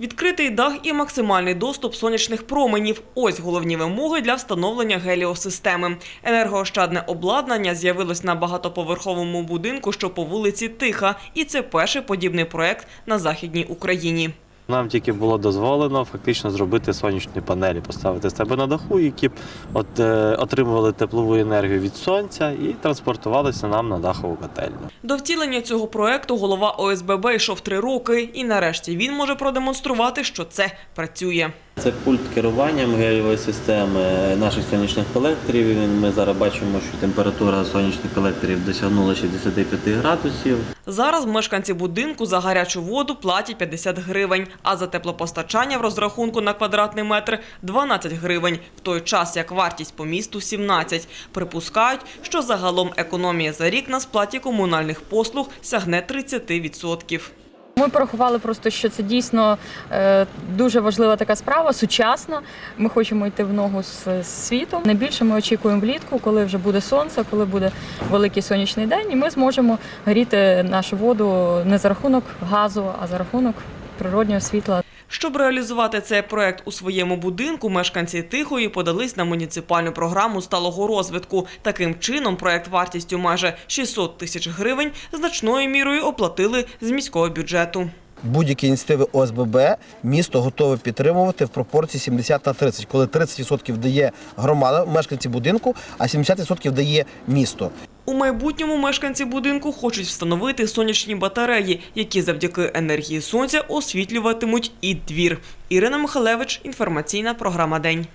Відкритий дах і максимальний доступ сонячних променів – ось головні вимоги для встановлення геліосистеми. Енергоощадне обладнання з'явилось на багатоповерховому будинку, що по вулиці Тиха, і це перший подібний проект на Західній Україні. Нам тільки було дозволено фактично зробити сонячні панелі, поставити з себе на даху, які б от, е, отримували теплову енергію від сонця і транспортувалися нам на дахову котельню. До втілення цього проекту голова ОСББ йшов три роки, і нарешті він може продемонструвати, що це працює. Це пульт керування гелєвої системи наших сонячних колекторів. Ми зараз бачимо, що температура сонячних колекторів досягнула 65 градусів. Зараз мешканці будинку за гарячу воду платять 50 гривень, а за теплопостачання в розрахунку на квадратний метр 12 гривень, в той час як вартість по місту 17. Припускають, що загалом економія за рік на сплаті комунальних послуг сягне 30%. Ми порахували просто, що це дійсно е, дуже важлива така справа, сучасна. Ми хочемо йти в ногу з, світом. Найбільше ми очікуємо влітку, коли вже буде сонце, коли буде великий сонячний день, і ми зможемо гріти нашу воду не за рахунок газу, а за рахунок природнього світла. Щоб реалізувати цей проект у своєму будинку, мешканці Тихої подались на муніципальну програму сталого розвитку. Таким чином, проект вартістю майже 600 тисяч гривень значною мірою оплатили з міського бюджету. Будь-які ініціативи ОСББ місто готове підтримувати в пропорції 70 на 30, коли 30% дає громада, мешканці будинку, а 70% дає місто. У майбутньому мешканці будинку хочуть встановити сонячні батареї, які завдяки енергії сонця освітлюватимуть і двір. Ірина Михалевич, інформаційна програма День.